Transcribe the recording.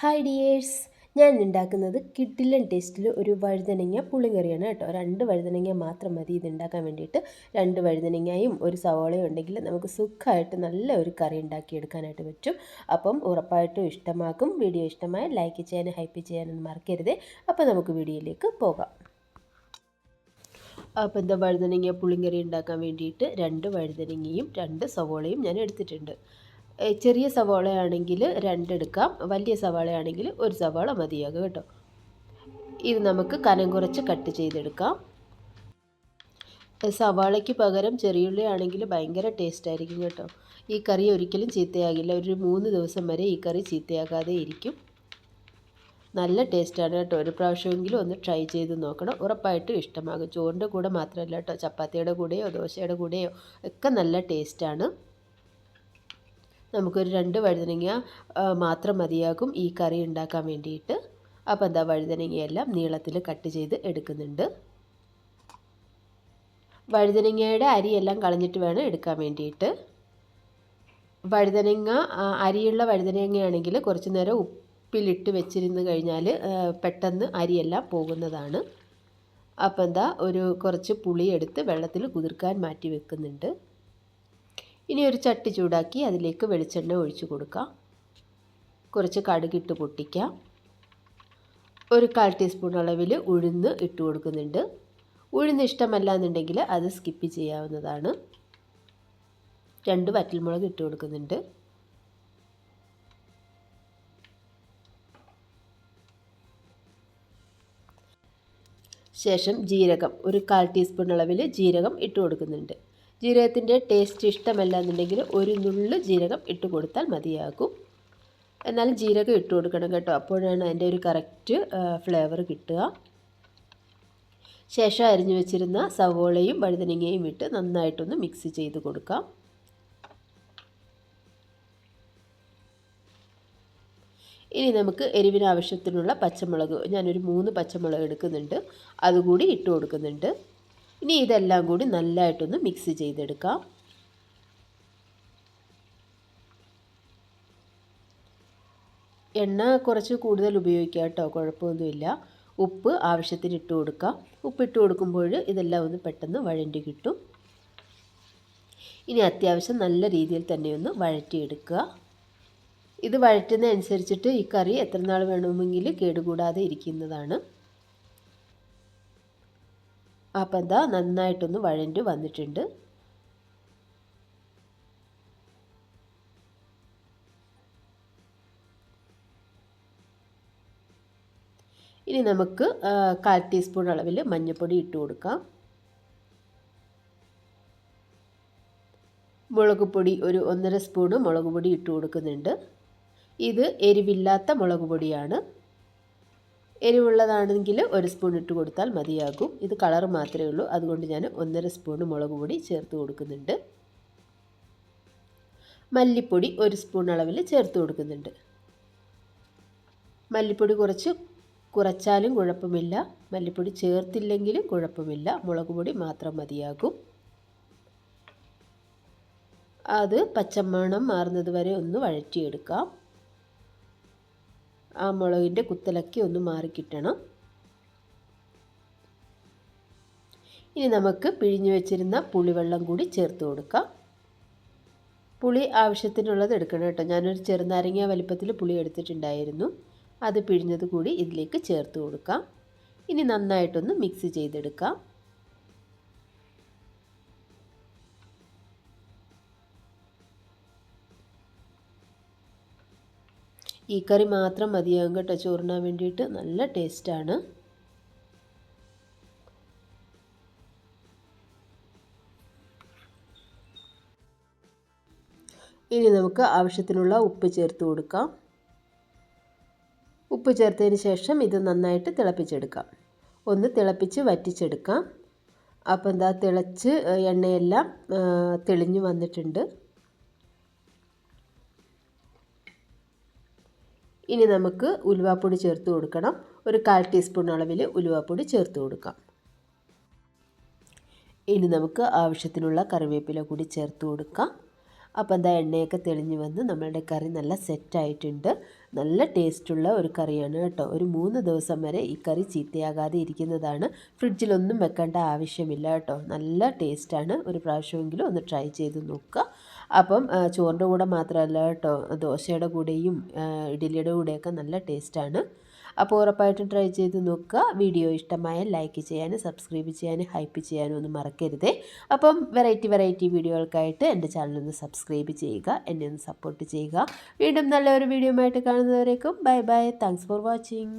Hi dears ഞാൻ ഉണ്ടാക്കുന്നത് കിഡിലൻ ടേസ്റ്റിൽ ഒരു വഴുതനങ്ങ പുളിങ്കറിയാണ് കേട്ടോ. രണ്ട് വഴുതനങ്ങ മാത്രം മതി ഇത് ഉണ്ടാക്കാൻ വേണ്ടിയിട്ട്. രണ്ട് വഴുതനങ്ങയും ഒരു സവോളയും ഉണ്ടെങ്കിൽ നമുക്ക് സുഖമായിട്ട് നല്ല ഒരു കറി ഉണ്ടാക്കിയെടുക്കാനായിട്ട് പറ്റും. അപ്പം ഉറപ്പായിട്ടും ഇഷ്ടമാക്കും. വീഡിയോ ഇഷ്ടമായ ലൈക്ക് ചെയ്യാനും ഹൈപ്പ് ചെയ്യാനൊന്നും മറക്കരുത്. അപ്പോൾ നമുക്ക് വീഡിയോയിലേക്ക് പോകാം. അപ്പോൾ എന്താ വഴുതനങ്ങ പുളിങ്കറി ഉണ്ടാക്കാൻ വേണ്ടിയിട്ട് രണ്ട് വഴുതനങ്ങയും രണ്ട് സവോളയും ഞാൻ എടുത്തിട്ടുണ്ട്. ചെറിയ സവാളയാണെങ്കിൽ രണ്ടെടുക്കാം. വലിയ സവാളയാണെങ്കിൽ ഒരു സവാള മതിയാകും കേട്ടോ. ഇത് നമുക്ക് കനം കുറച്ച് കട്ട് ചെയ്തെടുക്കാം. സവാളയ്ക്ക് പകരം ചെറിയുള്ളി ആണെങ്കിൽ ഭയങ്കര ടേസ്റ്റ് ആയിരിക്കും കേട്ടോ. ഈ കറി ഒരിക്കലും ചീത്തയാകില്ല. ഒരു മൂന്ന് ദിവസം വരെ ഈ കറി ചീത്തയാകാതെ ഇരിക്കും. നല്ല ടേസ്റ്റാണ് കേട്ടോ. ഒരു പ്രാവശ്യമെങ്കിലും ഒന്ന് ട്രൈ ചെയ്ത് നോക്കണം. ഉറപ്പായിട്ടും ഇഷ്ടമാകും. ചോറിന്റെ കൂടെ മാത്രമല്ല കേട്ടോ. ചപ്പാത്തിയുടെ കൂടെയോ ദോശയുടെ കൂടെയോ ഒക്കെ നല്ല ടേസ്റ്റാണ്. നമുക്കൊരു രണ്ട് വഴുതനങ്ങ മാത്രം മതിയാകും ഈ കറി ഉണ്ടാക്കാൻ വേണ്ടിയിട്ട്. അപ്പോൾ എന്താ വഴുതനങ്ങയെല്ലാം നീളത്തിൽ കട്ട് ചെയ്ത് എടുക്കുന്നുണ്ട്. വഴുതനങ്ങയുടെ അരിയെല്ലാം കളഞ്ഞിട്ട് വേണം എടുക്കാൻ വേണ്ടിയിട്ട്. വഴുതനങ്ങ അരിയുള്ള വഴുതനങ്ങയാണെങ്കിൽ കുറച്ച് നേരം ഉപ്പിലിട്ട് വെച്ചിരുന്ന് കഴിഞ്ഞാൽ പെട്ടെന്ന് അരിയെല്ലാം പോകുന്നതാണ്. അപ്പോൾ എന്താ ഒരു കുറച്ച് പുളി എടുത്ത് വെള്ളത്തിൽ കുതിർക്കാൻ മാറ്റി വെക്കുന്നുണ്ട്. ഇനി ഒരു ചട്ടി ചൂടാക്കി അതിലേക്ക് വെളിച്ചെണ്ണ ഒഴിച്ചു കൊടുക്കാം. കുറച്ച് കടുകിട്ട് പൊട്ടിക്കുക ഒരു കാൽ ടീസ്പൂൺ അളവിൽ ഉഴുന്ന് ഇട്ട് കൊടുക്കുന്നുണ്ട്. ഉഴുന്ന് ഇഷ്ടമല്ല എന്നുണ്ടെങ്കിൽ അത് സ്കിപ്പ് ചെയ്യാവുന്നതാണ്. രണ്ട് വറ്റൽമുളക് ഇട്ട് കൊടുക്കുന്നുണ്ട്. ശേഷം ജീരകം ഒരു കാൽ ടീസ്പൂൺ അളവിൽ ജീരകം ഇട്ട് കൊടുക്കുന്നുണ്ട്. ജീരകത്തിന്റെ ടേസ്റ്റ് ഇഷ്ടമല്ല എന്നുണ്ടെങ്കിൽ ഒരു നുള്ളു ജീരകം ഇട്ട് കൊടുത്താൽ മതിയാകും. എന്നാലും ജീരകം ഇട്ട് കൊടുക്കണം കേട്ടോ. അപ്പോഴാണ് അതിന്റെ ഒരു കറക്റ്റ് ഫ്ലേവർ കിട്ടുക. ശേഷം അരിഞ്ഞു വെച്ചിരുന്ന സവോളയും വഴുതനങ്ങയും ഇട്ട് നന്നായിട്ടൊന്ന് മിക്സ് ചെയ്ത് കൊടുക്കാം. ഇനി നമുക്ക് എരിവിന് ആവശ്യത്തിനുള്ള പച്ചമുളക് ഞാനൊരു മൂന്ന് പച്ചമുളക് എടുക്കുന്നുണ്ട്. അതുകൂടി ഇട്ട് കൊടുക്കുന്നുണ്ട്. ഇനി ഇതെല്ലാം കൂടി നല്ലതായിട്ടൊന്ന് മിക്സ് ചെയ്തെടുക്കാം. എണ്ണ കുറച്ച് കൂടുതൽ ഉപയോഗിക്കാം കേട്ടോ കുഴപ്പമൊന്നുമില്ല. ഉപ്പ് ആവശ്യത്തിന് ഇട്ട് കൊടുക്കാം. ഉപ്പ് ഇട്ട് കൊടുക്കുമ്പോൾ ഇതെല്ലാം ഒന്ന് പെട്ടെന്ന് വഴണ്ടി കിട്ടും. ഇനി അത്യാവശ്യം നല്ല രീതിയിൽ തന്നെ ഒന്ന് വഴറ്റിയെടുക്കുക. ഇത് വഴറ്റുന്നതനുസരിച്ചിട്ട് ഈ കറി എത്ര നാൾ വേണമെങ്കിൽ കേടുകൂടാതെ ഇരിക്കുന്നതാണ്. അപ്പം എന്താ നന്നായിട്ടൊന്ന് വഴണ്ട് വന്നിട്ടുണ്ട്. ഇനി നമുക്ക് കാൽ ടീസ്പൂൺ അളവിൽ മഞ്ഞൾപ്പൊടി ഇട്ട് കൊടുക്കാം. മുളക് പൊടി ഒരു ഒന്നര സ്പൂണ് മുളക് പൊടി ഇട്ട് കൊടുക്കുന്നുണ്ട്. ഇത് എരിവില്ലാത്ത മുളക് പൊടിയാണ്. എരിവുള്ളതാണെങ്കിൽ ഒരു സ്പൂൺ ഇട്ട് കൊടുത്താൽ മതിയാകും. ഇത് കളർ മാത്രമേ ഉള്ളൂ. അതുകൊണ്ട് ഞാൻ ഒന്നര സ്പൂൺ മുളക് പൊടി ചേർത്ത് കൊടുക്കുന്നുണ്ട്. മല്ലിപ്പൊടി ഒരു സ്പൂൺ അളവിൽ ചേർത്ത് കൊടുക്കുന്നുണ്ട്. മല്ലിപ്പൊടി കുറച്ച് കുറച്ചാലും കുഴപ്പമില്ല. മല്ലിപ്പൊടി ചേർത്തില്ലെങ്കിലും കുഴപ്പമില്ല. മുളക് പൊടി മാത്രം മതിയാകും. അത് പച്ചമണം മാറുന്നത് വരെ ഒന്ന് വഴറ്റിയെടുക്കാം. ആ മുളകിന്റെ കുത്തലൊക്കെ ഒന്ന് മാറിക്കിട്ടണം. ഇനി നമുക്ക് പിഴിഞ്ഞു വെച്ചിരുന്ന പുളിവെള്ളം കൂടി ചേർത്ത് കൊടുക്കാം. പുളി ആവശ്യത്തിനുള്ളത് എടുക്കണം കേട്ടോ. ഞാനൊരു ചെറുനാരങ്ങ വലിപ്പത്തിൽ പുളി എടുത്തിട്ടുണ്ടായിരുന്നു. അത് പിഴിഞ്ഞത് കൂടി ഇതിലേക്ക് ചേർത്ത് കൊടുക്കാം. ഇനി നന്നായിട്ടൊന്ന് മിക്സ് ചെയ്തെടുക്കാം. ഈ കറി മാത്രം മതിയാകും കേട്ടോ. ചോറിനാൻ വേണ്ടിയിട്ട് നല്ല ടേസ്റ്റാണ്. ഇനി നമുക്ക് ആവശ്യത്തിനുള്ള ഉപ്പ് ചേർത്ത് കൊടുക്കാം. ഉപ്പ് ചേർത്തതിന് ശേഷം ഇത് നന്നായിട്ട് തിളപ്പിച്ചെടുക്കാം. ഒന്ന് തിളപ്പിച്ച് വറ്റിച്ചെടുക്കാം. അപ്പോൾ എന്താ തിളച്ച് എണ്ണയെല്ലാം തെളിഞ്ഞു വന്നിട്ടുണ്ട്. ഇനി നമുക്ക് ഉലുവാപ്പൊടി ചേർത്ത് കൊടുക്കണം. ഒരു കാൽ ടീസ്പൂൺ അളവിൽ ഉലുവാപ്പൊടി ചേർത്ത് കൊടുക്കാം. ഇനി നമുക്ക് ആവശ്യത്തിനുള്ള കറിവേപ്പില കൂടി ചേർത്ത് കൊടുക്കാം. അപ്പോൾ എന്താ എണ്ണയൊക്കെ തെളിഞ്ഞ് വന്ന് നമ്മളുടെ കറി നല്ല സെറ്റായിട്ടുണ്ട് നല്ല ടേസ്റ്റുള്ള ഒരു കറിയാണ് കേട്ടോ. ഒരു മൂന്ന് ദിവസം വരെ ഈ കറി ചീത്തയാകാതെ ഇരിക്കുന്നതാണ്. ഫ്രിഡ്ജിലൊന്നും വെക്കേണ്ട ആവശ്യമില്ല കേട്ടോ. നല്ല ടേസ്റ്റാണ് ഒരു പ്രാവശ്യമെങ്കിലും ഒന്ന് ട്രൈ ചെയ്ത് നോക്കുക. അപ്പം ചോറിന്റെ കൂടെ മാത്രമല്ല കേട്ടോ ദോശയുടെ കൂടെയും ഇഡ്ഡലിയുടെ കൂടെയൊക്കെ നല്ല ടേസ്റ്റാണ്. അപ്പോൾ ഉറപ്പായിട്ടും ട്രൈ ചെയ്ത് നോക്കുക. വീഡിയോ ഇഷ്ടമായ ലൈക്ക് ചെയ്യാനും സബ്സ്ക്രൈബ് ചെയ്യാനും ഹൈപ്പ് ചെയ്യാനും ഒന്നും മറക്കരുതേ. അപ്പം വെറൈറ്റി വെറൈറ്റി വീഡിയോകൾക്കായിട്ട് എന്റെ ചാനലൊന്ന് സബ്സ്ക്രൈബ് ചെയ്യുക എന്നെ ഒന്ന് സപ്പോർട്ട് ചെയ്യുക. വീണ്ടും നല്ലൊരു വീഡിയോ ആയിട്ട് കാണുന്നവരേക്കും bye bye. Thanks for watching.